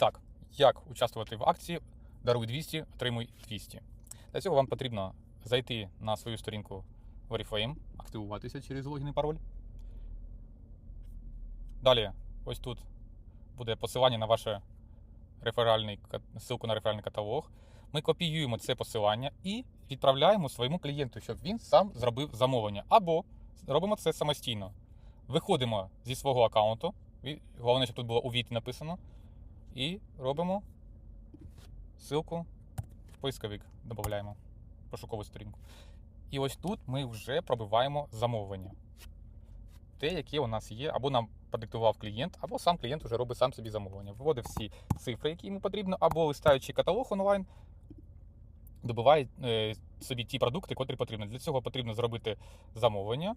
так, як участвувати в акції Даруй 200, отримуй 200. Для цього вам потрібно зайти на свою сторінку Oriflame, активуватися через логін і пароль. Далі, ось тут буде посилання на ваше реферальний, ссылку на реферальний каталог. Ми копіюємо це посилання і відправляємо своєму клієнту, щоб він сам зробив замовлення. Або робимо це самостійно. Виходимо зі свого аккаунту. Головне, щоб тут було у віті написано. І робимо ссылку в поисковик. Додаємо пошукову сторінку. І ось тут ми вже пробиваємо замовлення. Те, яке у нас є, або нам продиктував клієнт, або сам клієнт вже робить сам собі замовлення. Вводить всі цифри, які йому потрібно, або листаючи каталог онлайн, добиває е, собі ті продукти, котрі потрібні. Для цього потрібно зробити замовлення.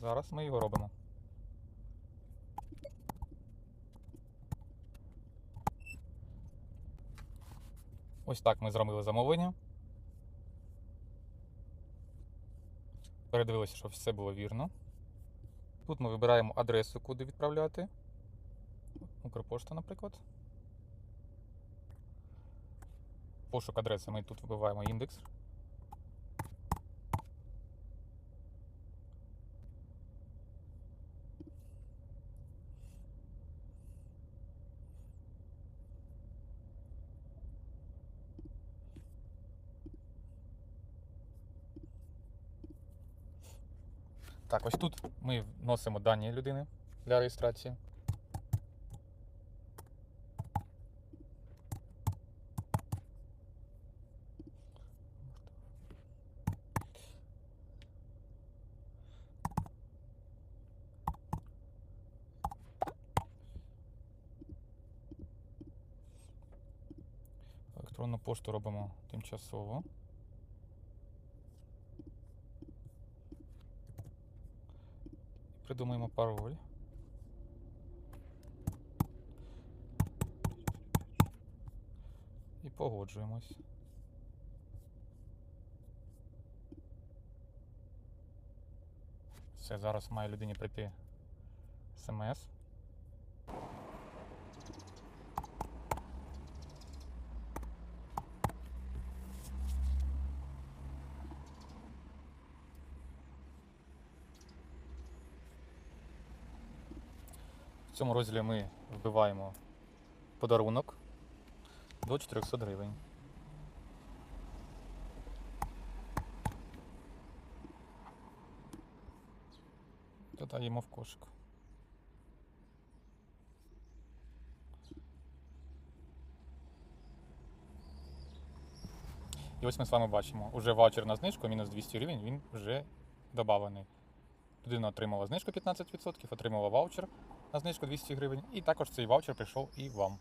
Зараз ми його робимо. Ось так ми зробили замовлення. Передивилися, щоб все було вірно. Тут ми вибираємо адресу, куди відправляти. Укрпошта, наприклад. Пошук адреси ми тут вибиваємо індекс. Так, ось тут ми вносимо дані людини для реєстрації. Електронну пошту робимо тимчасово. Придумаємо пароль. І погоджуємось. Все, зараз має людині прийти смс. В цьому розділі ми вбиваємо подарунок до 400 гривень. Додаємо в кошик. І ось ми з вами бачимо, уже ваучер на знижку, мінус 200 гривень, він вже додаваний. Людина отримала знижку 15%, отримала ваучер на знижку 200 гривень, і також цей ваучер прийшов і вам.